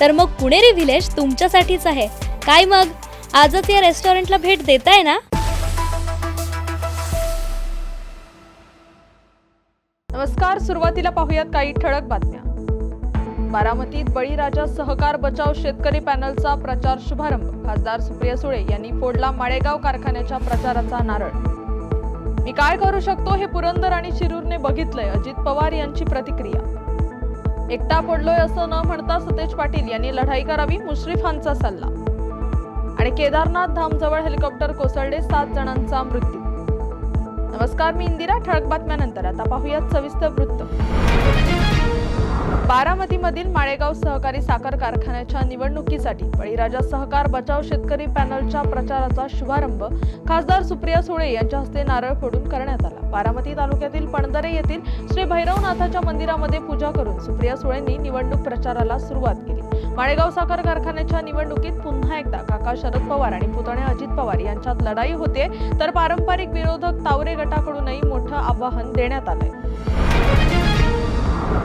तर मग पुणेरी व्हिलेज तुमच्यासाठीच आहे. काय मग? आजच या रेस्टॉरंटला भेट देताय ना? नमस्कार सुरुवातीला पाहूयात काही ठळक बातम्या. बारामतीत बळीराजा सहकार बचाव शेतकरी पॅनलचा प्रचार शुभारंभ. खासदार सुप्रिया सुळे यांनी फोडला माळेगाव कारखान्याच्या प्रचाराचा नारळ. मी काय करू शकतो हे पुरंदर आणि शिरूरने बघितलंय अजित पवार यांची प्रतिक्रिया. एकटा पडलोय असं न म्हणता सतेज पाटील यांनी लढाई करावी मुश्रीफांचा सल्ला. आणि केदारनाथ धामजवळ हेलिकॉप्टर कोसळले सात जणांचा मृत्यू. नमस्कार मी इंदिरा. ठळक बातम्यानंतर आता पाहूयात सविस्तर वृत्त. बारामतीमधील माळेगाव सहकारी साखर कारखान्याच्या निवडणुकीसाठी बळीराजा सहकार बचाव शेतकरी पॅनलच्या प्रचाराचा शुभारंभ खासदार सुप्रिया सुळे यांच्या हस्ते नारळ फोडून करण्यात आला. बारामती तालुक्यातील पणदरे येथील श्री भैरवनाथाच्या मंदिरामध्ये पूजा करून सुप्रिया सुळेंनी निवडणूक प्रचाराला सुरुवात केली. माळेगाव साखर कारखान्याच्या निवडणुकीत पुन्हा एकदा काका शरद पवार आणि पुतणे अजित पवार यांच्यात लढाई होते तर पारंपरिक विरोधक तावरे गटाकडूनही मोठं आवाहन देण्यात आलंय.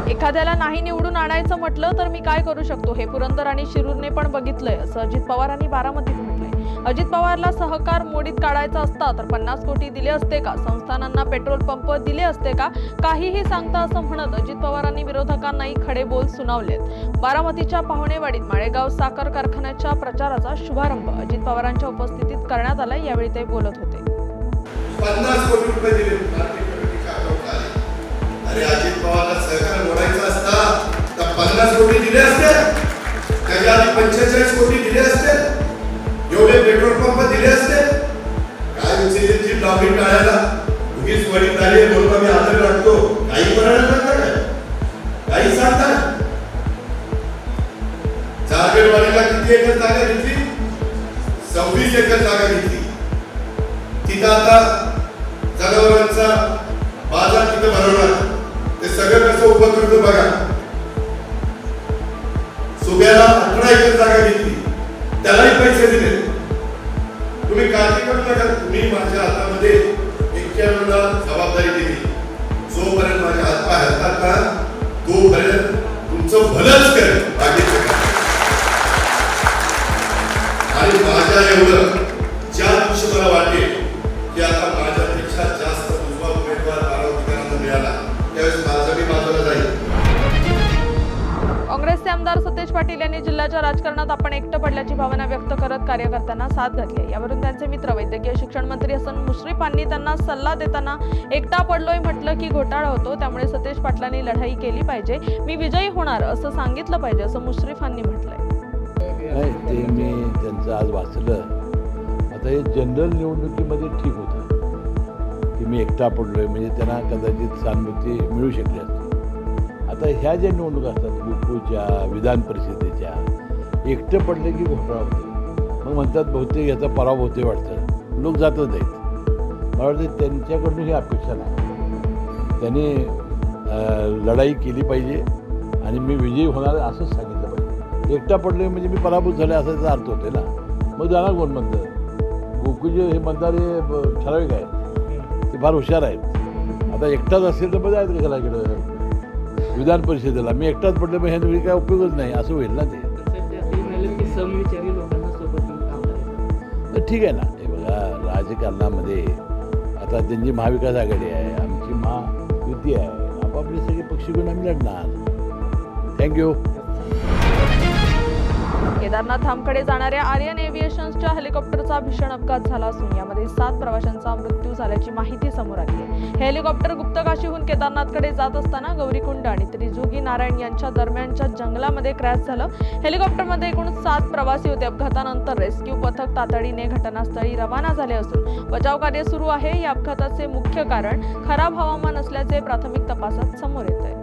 एखाद्याला नाही निवडून आणायचं म्हटलं तर मी काय करू शकतो? हे पुरंदर आणि शिरूरने पण बघितलंय. असं अजित पवारांनी बारामतीत म्हटलंय. अजित पवारला सहकार मोडीत काढायचा असता तर पन्नास कोटी दिले असते का? संस्थानांना पेट्रोल पंप दिले असते का? काहीही सांगता असं म्हणत अजित पवारांनी विरोधकांनाही खडे बोल सुनावलेत. बारामतीच्या पाहुणेवाडीत माळेगाव साखर कारखान्याच्या प्रचाराचा शुभारंभ अजित पवारांच्या उपस्थितीत करण्यात आला यावेळी ते बोलत होते. आधी कोटी दिले असते एवढे पेट्रोल पंप दिले असते काय विचारायची लॉबी टाळायला उगीच वडील झाली बोलतो मी आदर वाटतो काही लागतं काय काही सांगतात जागेवाडीला किती एकर जागा घेतली? सव्वीस एकर जागा घेतली. तिथं आता जनावरांचा बाज़ार तिथं भरवणार. ते सगळं कसं उभं करतो बघा. सुब्याला पुन्हा इतर जागा घेतली. त्यालाही पैसे दिले. तुम्ही काळजी करू. नका तुम्ही माझ्या हातामध्ये एक्क्याण्णवला जबाबदारी दिली जोपर्यंत माझ्या हात पाय हातात ना तोपर्यंत तुमचं भलंच करेल बाकीचं आणि माझ्या एवढं ज्या दिवशी मला वाटेल आमदार सतेज पाटील यांनी जिल्ह्याच्या राजकारणात आपण एकटं पडल्याची भावना व्यक्त करत कार्यकर्त्यांना साथ घातली आहे. यावरून त्यांचे मित्र वैद्यकीय शिक्षण मंत्री हसन मुश्रीफांनी त्यांना सल्ला देताना एकटा पडलोय म्हटलं की घोटाळा होतो त्यामुळे सतेज पाटलांनी लढाई केली पाहिजे. मी विजयी होणार असं सांगितलं पाहिजे असं मुश्रीफांनी म्हटलंय. ते मी त्यांचं आज वाचलं. आता हे जनरल निवडणुकीमध्ये ठीक होतं. की मी एकटा पडलोय म्हणजे त्यांना कदाचित सहानुभूती मिळू शकली आता ह्या ज्या निवडणुका असतात गोकुळच्या विधान परिषदेच्या एकटं पडले की घोटाळा होतो. मग म्हणतात बहुतेक याचा पराभव होते वाटतं. लोक जातच नाहीत. मला वाटतं त्यांच्याकडून ही अपेक्षा नाही. त्यांनी लढाई केली पाहिजे आणि मी विजयी होणार असंच सांगितलं पाहिजे. एकटा पडले म्हणजे मी पराभूत झाले असा त्याचा अर्थ होते ना. मग जाणार कोण म्हणतं गोकुळचे हे म्हणतात हे ब- ठराविक आहेत. ते फार हुशार आहेत. आता एकटाच असेल तर मग जायचं कशाला इकडं. विधान परिषदेला मी एकटाच पडले मग ह्याने काय उपयोगच नाही असं होईल ना ते. ठीक आहे ना. हे बघा राजकारणामध्ये आता त्यांची महाविकास आघाडी आहे आमची महायुती आहे. आपापले सगळे पक्ष घेऊन आम्ही लढणार. थँक्यू केदारनाथ धामकडे जाणाऱ्या आर्यन एव्हिएशन्सच्या हेलिकॉप्टरचा भीषण अपघात झाला असून यामध्ये सात प्रवाशांचा मृत्यू झाल्याची माहिती समोर आली आहे. हे हेलिकॉप्टर गुप्तकाशीहून केदारनाथकडे जात असताना गौरीकुंड आणि त्रिजुगी नारायण यांच्या दरम्यानच्या जंगलामध्ये क्रॅश झालं. हेलिकॉप्टरमध्ये एकूण सात प्रवासी होते. अपघातानंतर रेस्क्यू पथक तातडीने घटनास्थळी रवाना झाले असून बचाव कार्य सुरू आहे. या अपघाताचे मुख्य कारण खराब हवामान असल्याचे प्राथमिक तपासात समोर येत आहे.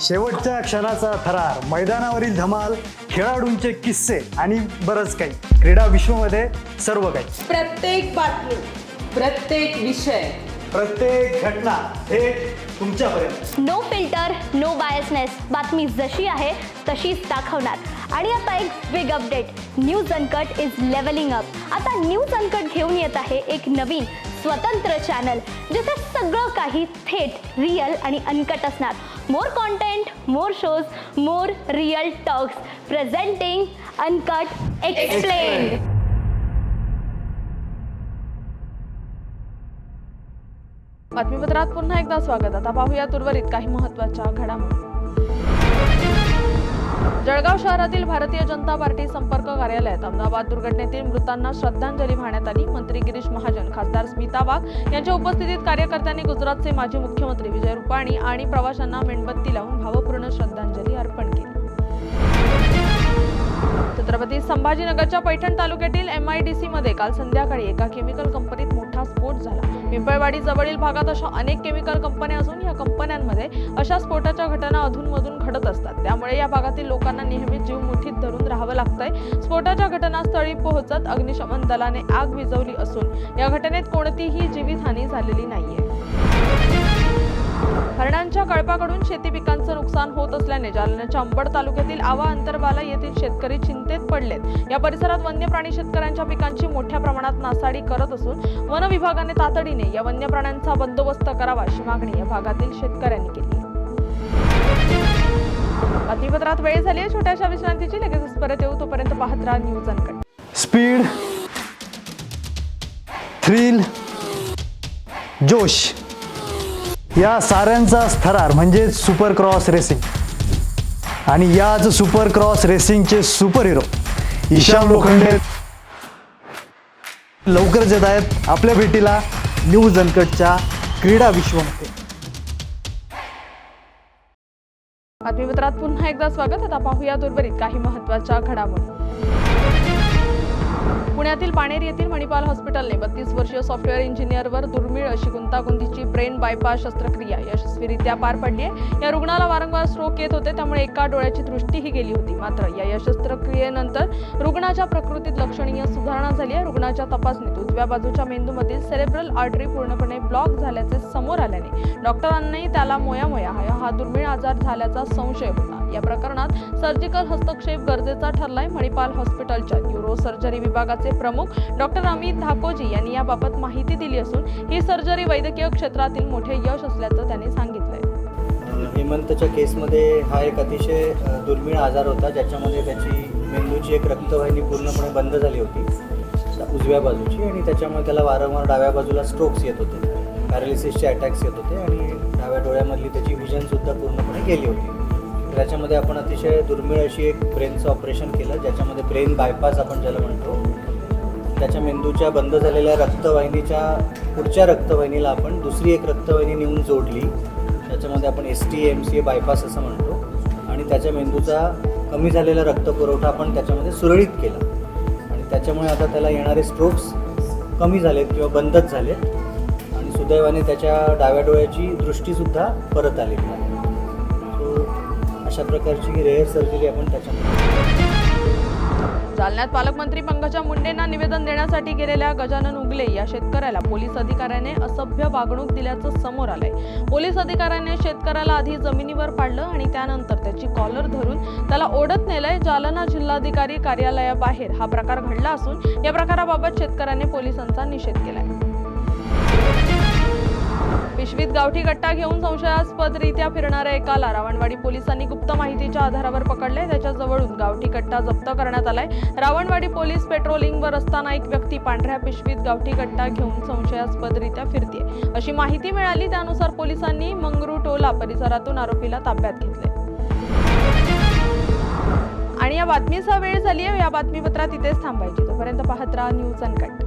शेवटच्या क्षणाचा थरार मैदानावरील धमाल खेळाडूंचे किस्से आणि बरंच काही. क्रीडा विश्वमध्ये सर्व काही. प्रत्येक बातमी प्रत्येक विषय. प्रत्येक घटना थेट तुमच्यापर्यंत. नो फिल्टर नो बायसनेस बातमी जशी आहे तशीच दाखवणार. आणि आता एक big update news uncut is levelling up आता न्यूज अनकट घेऊन येत आहे एक नवीन स्वतंत्र चॅनल जिथे सगळं काही थेट रिअल आणि अनकट असणार. More content more shows more real talks presenting uncut explain बातमीपत्रात पुन्हा एकदा स्वागत. आता पाहूया उर्वरित काही महत्त्वाच्या घडामोडी. जळगाव शहरातील भारतीय जनता पार्टी संपर्क कार्यालयात अहमदाबाद दुर्घटनेतील मृतांना श्रद्धांजली वाहण्यात आली. मंत्री गिरीश महाजन खासदार स्मिता वाघ यांच्या उपस्थितीत कार्यकर्त्यांनी गुजरातचे माजी मुख्यमंत्री विजय रुपाणी आणि प्रवाशांना मेणबत्ती लावून भावपूर्ण श्रद्धांजली अर्पण केली. छत्रपती संभाजीनगरच्या पैठण तालुक्यातील एम आय डी सी मध्ये काल संध्याकाळी एका केमिकल कंपनीत मोठा स्फोट झाला. पिंपळवाडी जवळील भागात अशा अनेक केमिकल कंपन्या असून या कंपन्यांमध्ये अशा स्फोटाच्या घटना अधूनमधून त्यामुळे या भागातील लोकांना नेहमी जीव मुठीत धरून राहावं लागतंय. स्फोटाच्या घटनास्थळी पोहोचत अग्निशमन दलाने आग विझवली असून या घटनेत कोणतीही जीवितहानी झालेली नाहीये. हरणांच्या कळपाकडून शेती पिकांचं नुकसान होत असल्याने जालन्याच्या अंबड तालुक्यातील आवा अंतरबाला येथील शेतकरी चिंतेत पडलेत. या परिसरात वन्य प्राणी शेतकऱ्यांच्या पिकांची मोठ्या प्रमाणात नासाडी करत असून वन विभागाने तातडीने या वन्य प्राण्यांचा बंदोबस्त करावा अशी मागणी या भागातील शेतकऱ्यांनी केली. बातमीपत्रात वेळ झाली आहे. छोट्याशा विश्रांतीची लगेचच परत येऊ. तोपर्यंत पाहत राहा न्यूज अनकट. स्पीड थ्रिल जोश. या साऱ्यांचा थरार म्हणजे सुपर क्रॉस रेसिंग. आणि याच सुपर क्रॉस रेसिंगचे सुपर हिरो ईशान लोखंडे. लवकरच येत आहेत आपल्या भेटीला न्यूज अनकटच्या क्रीडा विश्वमध्ये बातमीपत्रात पुन्हा एकदा स्वागत. आता पाहूया दुर्बरीत काही महत्त्वाच्या घडामोडी. पुण्यातील पाणेर येथील मणिपाल हॉस्पिटलने बत्तीस वर्षीय सॉफ्टवेअर इंजिनियरवर दुर्मिळ अशी गुंतागुंतीची ब्रेन बायपास शस्त्रक्रिया यशस्वीरित्या पार पडली आहे. या रुग्णाला वारंवार स्ट्रोक येत होते त्यामुळे एका डोळ्याची दृष्टीही गेली होती. मात्र या यशस्त्रक्रियेनंतर रुग्णाच्या प्रकृतीत लक्षणीय सुधारणा झाली आहे. रुग्णाच्या तपासणीत उजव्या बाजूच्या मेंदूमधील सेरेब्रल आर्टरी पूर्णपणे ब्लॉक झाल्याचे समोर आल्याने डॉक्टरांनी त्याला मोयामोया. हा दुर्मिळ आजार झाल्याचा संशय होता. या प्रकरणात सर्जिकल हस्तक्षेप गरजेचा ठरलाय मणिपाल हॉस्पिटलच्या न्यूरो सर्जरी विभागाचे प्रमुख डॉक्टर अमित धाकोजी यांनी याबाबत माहिती दिली असून ही सर्जरी वैद्यकीय क्षेत्रातील मोठे यश असल्याचं त्यांनी सांगितलंय. हेमंतच्या केसमध्ये हा एक अतिशय दुर्मिळ आजार होता ज्याच्यामध्ये त्याची मेंदूची एक रक्तवाहिनी पूर्णपणे बंद झाली होती उजव्या बाजूची आणि त्याच्यामुळे त्याला वारंवार डाव्या बाजूला स्ट्रोक्स येत होते. पॅरालिसिसचे अटॅक्स येत होते आणि डाव्या डोळ्यामधली त्याची व्हिजनसुद्धा पूर्णपणे गेली होती. त्याच्यामध्ये आपण अतिशय दुर्मिळ अशी एक ब्रेनचं ऑपरेशन केलं ज्याच्यामध्ये ब्रेन बायपास आपण ज्याला म्हणतो. त्याच्या मेंदूच्या बंद झालेल्या रक्तवाहिनीच्या पुढच्या रक्तवाहिनीला आपण दुसरी एक रक्तवाहिनी नेऊन जोडली. त्याच्यामध्ये आपण S T M C A bypass असं म्हणतो. आणि त्याच्या मेंदूचा कमी झालेला रक्तपुरवठा आपण त्याच्यामध्ये सुरळीत केला. आणि त्याच्यामुळे आता त्याला येणारे स्ट्रोक्स कमी झालेत किंवा बंदच झालेत. आणि सुदैवाने त्याच्या डाव्या डोळ्याची दृष्टीसुद्धा परत आलेली आहे अशा प्रकारची रेअर सर्जरी आपण त्याच्यामध्ये जालन्यात पालकमंत्री पंकजा मुंडेंना निवेदन देण्यासाठी गेलेल्या गजानन उगले या शेतकऱ्याला पोलीस अधिकाऱ्याने असभ्य वागणूक दिल्याचं समोर आलंय. पोलीस अधिकाऱ्याने शेतकऱ्याला आधी जमिनीवर पाडलं आणि त्यानंतर त्याची कॉलर धरून त्याला ओढत नेलंय जालना जिल्हाधिकारी कार्यालयाबाहेर. हा प्रकार घडला असून या प्रकाराबाबत शेतकऱ्याने पोलिसांचा निषेध केलाय. पिशवीत गावठी गट्टा घेऊन संशयास्पदरित्या फिरणाऱ्या एकाला रावणवाडी पोलिसांनी गुप्त माहितीच्या आधारावर पकडले. त्याच्याजवळून गावठी कट्टा जप्त करण्यात आलाय. रावणवाडी पोलीस पेट्रोलिंगवर असताना एक व्यक्ती पांढऱ्या पिशवीत गावठी कट्टा घेऊन संशयास्पदरित्या फिरते अशी माहिती मिळाली त्यानुसार पोलिसांनी मंगरू टोला परिसरातून आरोपीला ताब्यात घेतले. आणि या बातमीचा वेळ झाली आहे या बातमीपत्रात इथेच थांबायची. तोपर्यंत पाहत राहा न्यूज अनकट.